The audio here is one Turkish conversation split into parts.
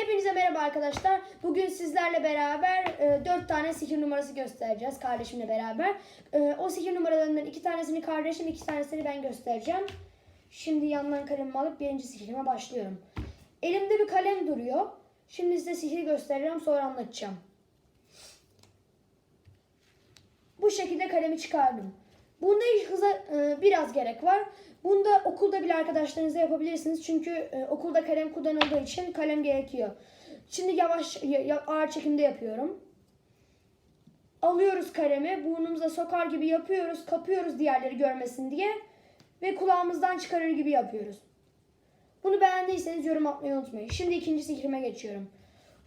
Hepinize merhaba arkadaşlar. Bugün sizlerle beraber e, 4 tane sihir numarası göstereceğiz kardeşimle beraber. E, o sihir numaralarından iki tanesini kardeşim, iki tanesini ben göstereceğim. Şimdi yandan kalemimi alıp birinci sihirime başlıyorum. Elimde bir kalem duruyor. Şimdi size sihiri göstereceğim sonra anlatacağım. Bu şekilde kalemi çıkardım. Bunda iş hıza e, biraz gerek var. Bunda okulda bile arkadaşlarınızla yapabilirsiniz. Çünkü e, okulda kalem kullanıldığı için kalem gerekiyor. Şimdi yavaş ya- ya- ağır çekimde yapıyorum. Alıyoruz kalemi, burnumuza sokar gibi yapıyoruz, kapıyoruz diğerleri görmesin diye ve kulağımızdan çıkarır gibi yapıyoruz. Bunu beğendiyseniz yorum atmayı unutmayın. Şimdi ikinci sihrime geçiyorum.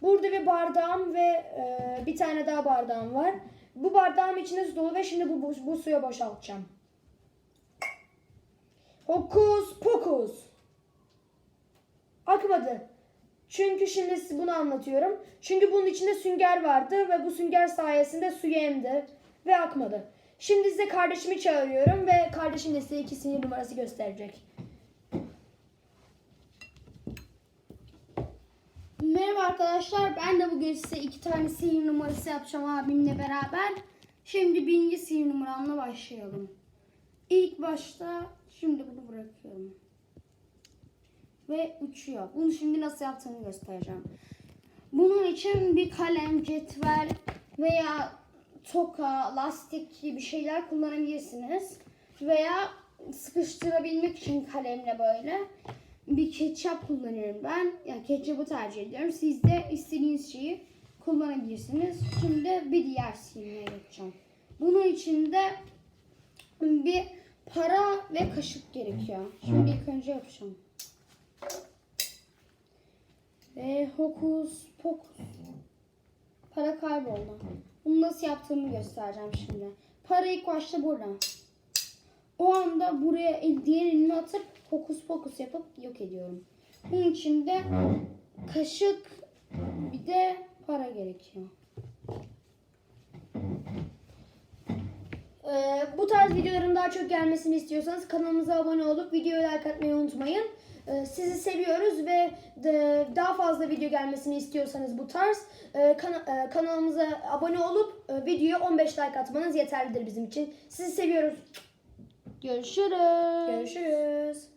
Burada bir bardağım ve e, bir tane daha bardağım var. Bu bardağım içinde su dolu ve şimdi bu, bu, bu suya boşaltacağım. Hokus pokus. Akmadı. Çünkü şimdi size bunu anlatıyorum. Çünkü bunun içinde sünger vardı ve bu sünger sayesinde suyu emdi ve akmadı. Şimdi size kardeşimi çağırıyorum ve kardeşim de size iki sihir numarası gösterecek. Merhaba arkadaşlar. Ben de bugün size iki tane sihir numarası yapacağım abimle beraber. Şimdi birinci sihir numaramla başlayalım. İlk başta şimdi bunu bırakıyorum. Ve uçuyor. Bunu şimdi nasıl yaptığını göstereceğim. Bunun için bir kalem, cetvel veya toka, lastik gibi şeyler kullanabilirsiniz. Veya sıkıştırabilmek için kalemle böyle bir ketçap kullanıyorum ben. Yani ketçapı tercih ediyorum. Siz de istediğiniz şeyi kullanabilirsiniz. Şimdi bir diğer silmeye geçeceğim. Bunun için de bir para ve kaşık gerekiyor. Şimdi ilk önce yapacağım. Ve hokus pokus. Para kayboldu. Bunu nasıl yaptığımı göstereceğim şimdi. Para ilk başta burada. O anda buraya diğer elini atıp hokus pokus yapıp yok ediyorum. Bunun için de kaşık bir de para gerekiyor. Ee, bu tarz videoların daha çok gelmesini istiyorsanız kanalımıza abone olup videoya like atmayı unutmayın. Ee, sizi seviyoruz ve de- daha fazla video gelmesini istiyorsanız bu tarz e, kana- e, kanalımıza abone olup e, videoya 15 like atmanız yeterlidir bizim için. Sizi seviyoruz. Görüşürüz. Görüşürüz.